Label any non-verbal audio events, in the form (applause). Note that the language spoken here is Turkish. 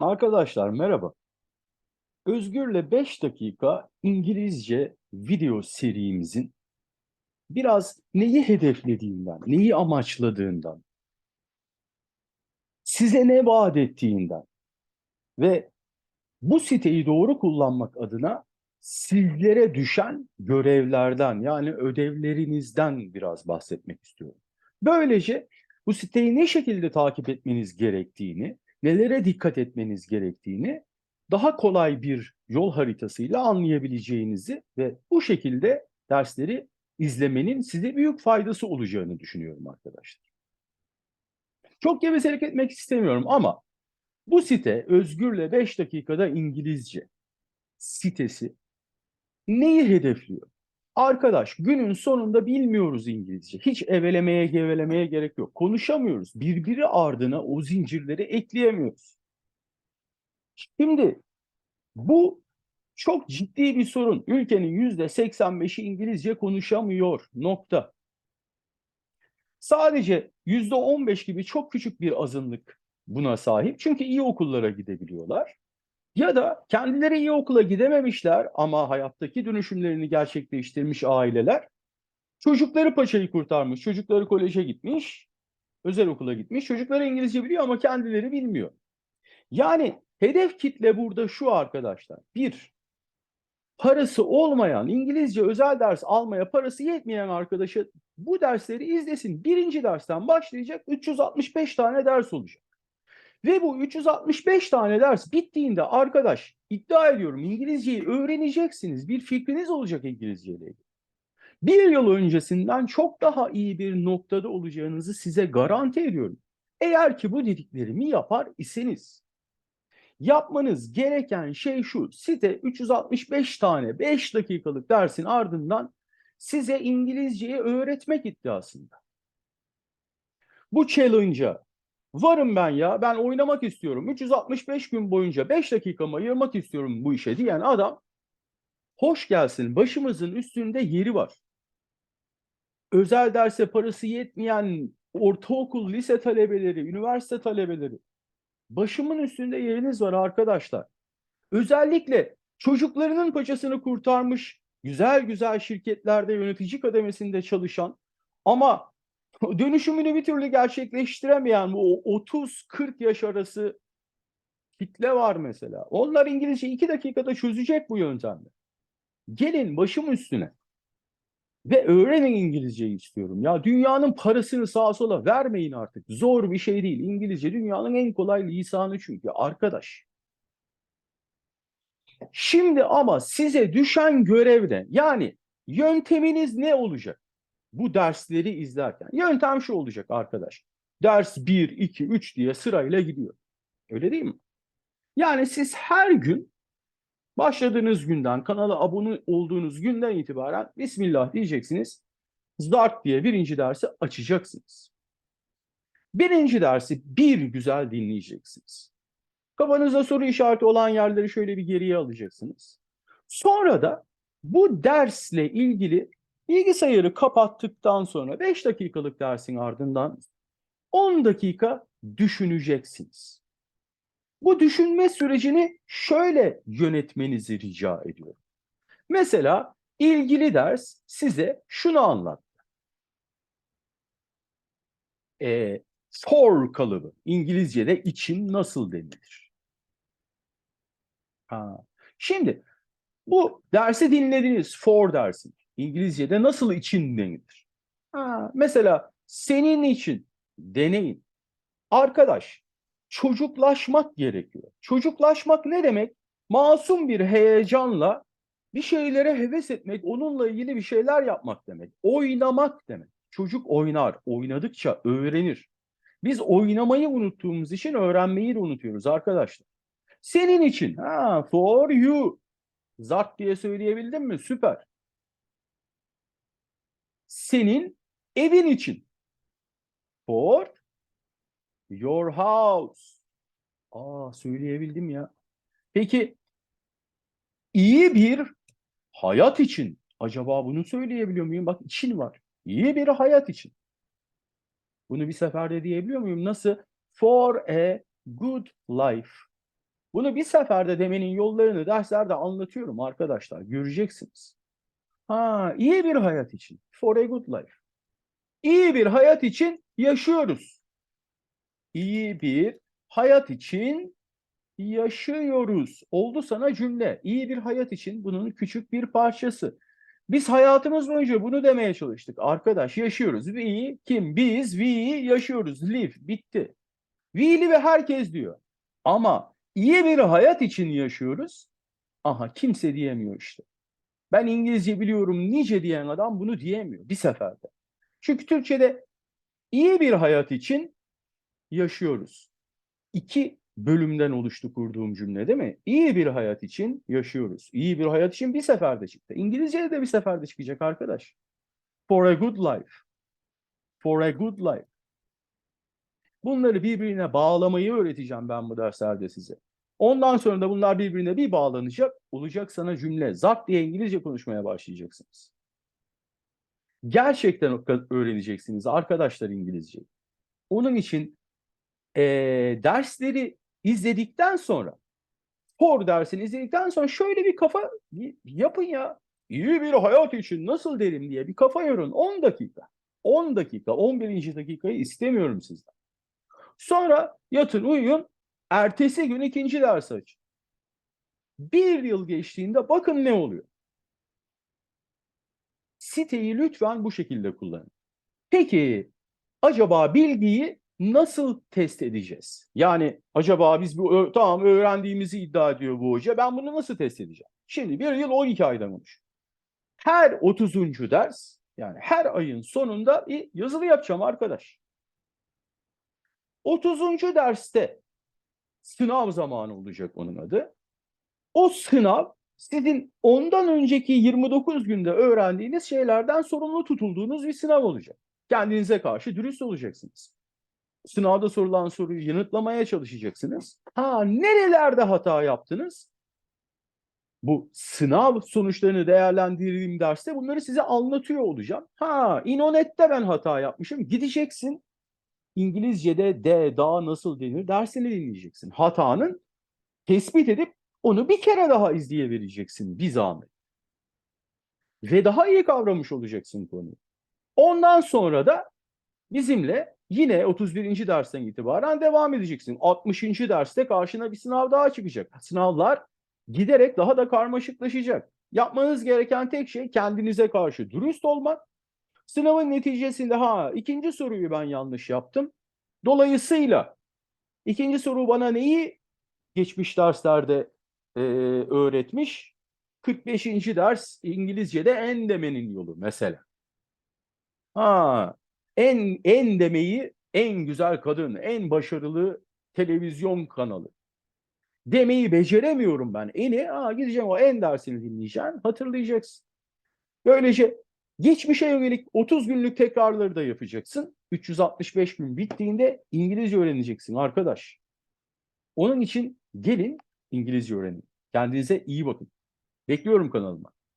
Arkadaşlar merhaba. Özgür'le 5 dakika İngilizce video serimizin biraz neyi hedeflediğinden, neyi amaçladığından, size ne vaat ettiğinden ve bu siteyi doğru kullanmak adına sizlere düşen görevlerden yani ödevlerinizden biraz bahsetmek istiyorum. Böylece bu siteyi ne şekilde takip etmeniz gerektiğini, nelere dikkat etmeniz gerektiğini daha kolay bir yol haritasıyla anlayabileceğinizi ve bu şekilde dersleri izlemenin size büyük faydası olacağını düşünüyorum arkadaşlar. Çok gevezelik etmek istemiyorum ama bu site Özgür'le 5 dakikada İngilizce sitesi neyi hedefliyor? Arkadaş günün sonunda bilmiyoruz İngilizce. Hiç evelemeye gevelemeye gerek yok. Konuşamıyoruz. Birbiri ardına o zincirleri ekleyemiyoruz. Şimdi bu çok ciddi bir sorun. Ülkenin yüzde 85'i İngilizce konuşamıyor. Nokta. Sadece yüzde 15 gibi çok küçük bir azınlık buna sahip. Çünkü iyi okullara gidebiliyorlar. Ya da kendileri iyi okula gidememişler ama hayattaki dönüşümlerini gerçekleştirmiş aileler çocukları paçayı kurtarmış, çocukları koleje gitmiş, özel okula gitmiş, çocukları İngilizce biliyor ama kendileri bilmiyor. Yani hedef kitle burada şu arkadaşlar. Bir, parası olmayan, İngilizce özel ders almaya parası yetmeyen arkadaşı bu dersleri izlesin. Birinci dersten başlayacak 365 tane ders olacak. Ve bu 365 tane ders bittiğinde arkadaş iddia ediyorum İngilizceyi öğreneceksiniz. Bir fikriniz olacak İngilizce ile ilgili. Bir yıl öncesinden çok daha iyi bir noktada olacağınızı size garanti ediyorum. Eğer ki bu dediklerimi yapar iseniz. Yapmanız gereken şey şu. Site 365 tane 5 dakikalık dersin ardından size İngilizceyi öğretmek iddiasında. Bu challenge'a Varım ben ya. Ben oynamak istiyorum. 365 gün boyunca 5 dakikamı ayırmak istiyorum bu işe diyen adam hoş gelsin. Başımızın üstünde yeri var. Özel derse parası yetmeyen ortaokul, lise talebeleri, üniversite talebeleri. Başımın üstünde yeriniz var arkadaşlar. Özellikle çocuklarının paçasını kurtarmış, güzel güzel şirketlerde yönetici kademesinde çalışan ama (laughs) dönüşümünü bir türlü gerçekleştiremeyen bu 30-40 yaş arası kitle var mesela. Onlar İngilizce iki dakikada çözecek bu yöntemle. Gelin başım üstüne ve öğrenin İngilizceyi istiyorum. Ya dünyanın parasını sağa sola vermeyin artık. Zor bir şey değil. İngilizce dünyanın en kolay lisanı çünkü arkadaş. Şimdi ama size düşen görevde yani yönteminiz ne olacak? Bu dersleri izlerken. Yöntem şu olacak arkadaş. Ders 1, 2, 3 diye sırayla gidiyor. Öyle değil mi? Yani siz her gün başladığınız günden, kanala abone olduğunuz günden itibaren Bismillah diyeceksiniz. Zart diye birinci dersi açacaksınız. Birinci dersi bir güzel dinleyeceksiniz. Kafanızda soru işareti olan yerleri şöyle bir geriye alacaksınız. Sonra da bu dersle ilgili Bilgisayarı kapattıktan sonra 5 dakikalık dersin ardından 10 dakika düşüneceksiniz. Bu düşünme sürecini şöyle yönetmenizi rica ediyorum. Mesela ilgili ders size şunu anlattı. E, for kalıbı İngilizce'de için nasıl denilir? Ha. Şimdi bu dersi dinlediniz for dersin. İngilizce'de nasıl için denilir? Ha, mesela senin için deneyin. Arkadaş, çocuklaşmak gerekiyor. Çocuklaşmak ne demek? Masum bir heyecanla bir şeylere heves etmek, onunla ilgili bir şeyler yapmak demek. Oynamak demek. Çocuk oynar, oynadıkça öğrenir. Biz oynamayı unuttuğumuz için öğrenmeyi de unutuyoruz arkadaşlar. Senin için, ha, for you. Zart diye söyleyebildim mi? Süper senin evin için. For your house. Aa söyleyebildim ya. Peki iyi bir hayat için. Acaba bunu söyleyebiliyor muyum? Bak için var. İyi bir hayat için. Bunu bir seferde diyebiliyor muyum? Nasıl? For a good life. Bunu bir seferde demenin yollarını derslerde anlatıyorum arkadaşlar. Göreceksiniz. Ha, iyi bir hayat için. For a good life. İyi bir hayat için yaşıyoruz. İyi bir hayat için yaşıyoruz. Oldu sana cümle. İyi bir hayat için bunun küçük bir parçası. Biz hayatımız boyunca bunu demeye çalıştık. Arkadaş yaşıyoruz. We kim? Biz we yaşıyoruz. Live bitti. We live herkes diyor. Ama iyi bir hayat için yaşıyoruz. Aha kimse diyemiyor işte. Ben İngilizce biliyorum nice diyen adam bunu diyemiyor bir seferde. Çünkü Türkçe'de iyi bir hayat için yaşıyoruz. İki bölümden oluştu kurduğum cümle değil mi? İyi bir hayat için yaşıyoruz. İyi bir hayat için bir seferde çıktı. İngilizce'de de bir seferde çıkacak arkadaş. For a good life. For a good life. Bunları birbirine bağlamayı öğreteceğim ben bu derslerde size. Ondan sonra da bunlar birbirine bir bağlanacak. Olacak sana cümle. Zart diye İngilizce konuşmaya başlayacaksınız. Gerçekten öğreneceksiniz arkadaşlar İngilizceyi. Onun için eee, dersleri izledikten sonra, for dersini izledikten sonra şöyle bir kafa yapın ya. İyi bir hayat için nasıl derim diye bir kafa yorun. 10 dakika. 10 dakika, 11. dakikayı istemiyorum sizden. Sonra yatın uyuyun. Ertesi gün ikinci ders açın. Bir yıl geçtiğinde bakın ne oluyor. Siteyi lütfen bu şekilde kullanın. Peki acaba bilgiyi nasıl test edeceğiz? Yani acaba biz bu tamam öğrendiğimizi iddia ediyor bu hoca. Ben bunu nasıl test edeceğim? Şimdi bir yıl 12 aydan olmuş. Her 30. ders yani her ayın sonunda bir yazılı yapacağım arkadaş. 30. derste sınav zamanı olacak onun adı. O sınav sizin ondan önceki 29 günde öğrendiğiniz şeylerden sorumlu tutulduğunuz bir sınav olacak. Kendinize karşı dürüst olacaksınız. Sınavda sorulan soruyu yanıtlamaya çalışacaksınız. Ha nerelerde hata yaptınız? Bu sınav sonuçlarını değerlendirdiğim derste bunları size anlatıyor olacağım. Ha İnonet'te ben hata yapmışım. Gideceksin İngilizce'de de, da nasıl denir dersini dinleyeceksin. Hatanın tespit edip onu bir kere daha izleyebileceksin bir zahmet. Ve daha iyi kavramış olacaksın konuyu. Ondan sonra da bizimle yine 31. dersten itibaren devam edeceksin. 60. derste karşına bir sınav daha çıkacak. Sınavlar giderek daha da karmaşıklaşacak. Yapmanız gereken tek şey kendinize karşı dürüst olmak. Sınavın neticesinde ha ikinci soruyu ben yanlış yaptım. Dolayısıyla ikinci soru bana neyi geçmiş derslerde e, öğretmiş? 45. ders İngilizce'de en demenin yolu mesela. Ha, en en demeyi en güzel kadın, en başarılı televizyon kanalı. Demeyi beceremiyorum ben. Eni, ha gideceğim o en dersini dinleyeceğim, hatırlayacaksın. Böylece geçmişe yönelik 30 günlük tekrarları da yapacaksın. 365 gün bittiğinde İngilizce öğreneceksin arkadaş. Onun için gelin İngilizce öğrenin. Kendinize iyi bakın. Bekliyorum kanalıma.